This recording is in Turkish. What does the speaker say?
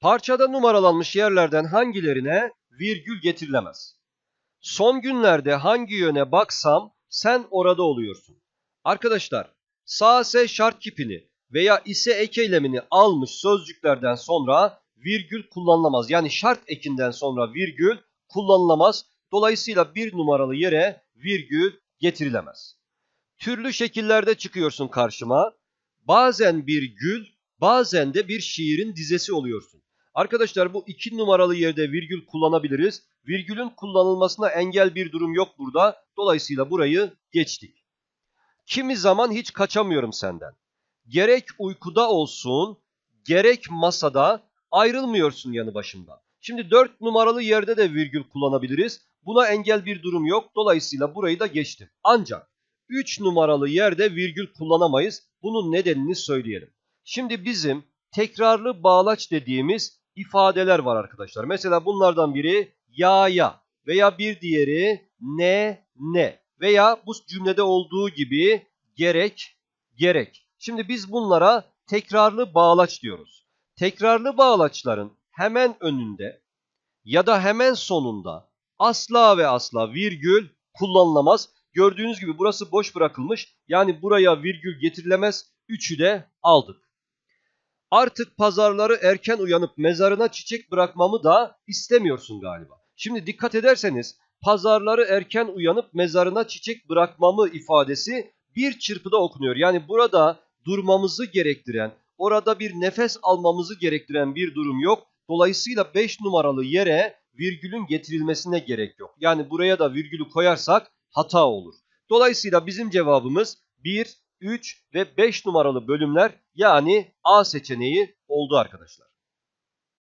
Parçada numaralanmış yerlerden hangilerine virgül getirilemez? Son günlerde hangi yöne baksam sen orada oluyorsun. Arkadaşlar sağ se şart kipini veya ise ek eylemini almış sözcüklerden sonra virgül kullanılamaz. Yani şart ekinden sonra virgül kullanılamaz. Dolayısıyla bir numaralı yere virgül getirilemez. Türlü şekillerde çıkıyorsun karşıma. Bazen bir gül, bazen de bir şiirin dizesi oluyorsun. Arkadaşlar bu iki numaralı yerde virgül kullanabiliriz. Virgülün kullanılmasına engel bir durum yok burada. Dolayısıyla burayı geçtik. Kimi zaman hiç kaçamıyorum senden. Gerek uykuda olsun, gerek masada ayrılmıyorsun yanı başımdan. Şimdi 4 numaralı yerde de virgül kullanabiliriz. Buna engel bir durum yok. Dolayısıyla burayı da geçtim. Ancak 3 numaralı yerde virgül kullanamayız. Bunun nedenini söyleyelim. Şimdi bizim tekrarlı bağlaç dediğimiz ifadeler var arkadaşlar. Mesela bunlardan biri ya ya veya bir diğeri ne ne veya bu cümlede olduğu gibi gerek gerek. Şimdi biz bunlara tekrarlı bağlaç diyoruz. Tekrarlı bağlaçların hemen önünde ya da hemen sonunda asla ve asla virgül kullanılamaz. Gördüğünüz gibi burası boş bırakılmış. Yani buraya virgül getirilemez. Üçü de aldık. Artık pazarları erken uyanıp mezarına çiçek bırakmamı da istemiyorsun galiba. Şimdi dikkat ederseniz pazarları erken uyanıp mezarına çiçek bırakmamı ifadesi bir çırpıda okunuyor. Yani burada durmamızı gerektiren, orada bir nefes almamızı gerektiren bir durum yok. Dolayısıyla 5 numaralı yere virgülün getirilmesine gerek yok. Yani buraya da virgülü koyarsak hata olur. Dolayısıyla bizim cevabımız 1, 3 ve 5 numaralı bölümler yani A seçeneği oldu arkadaşlar.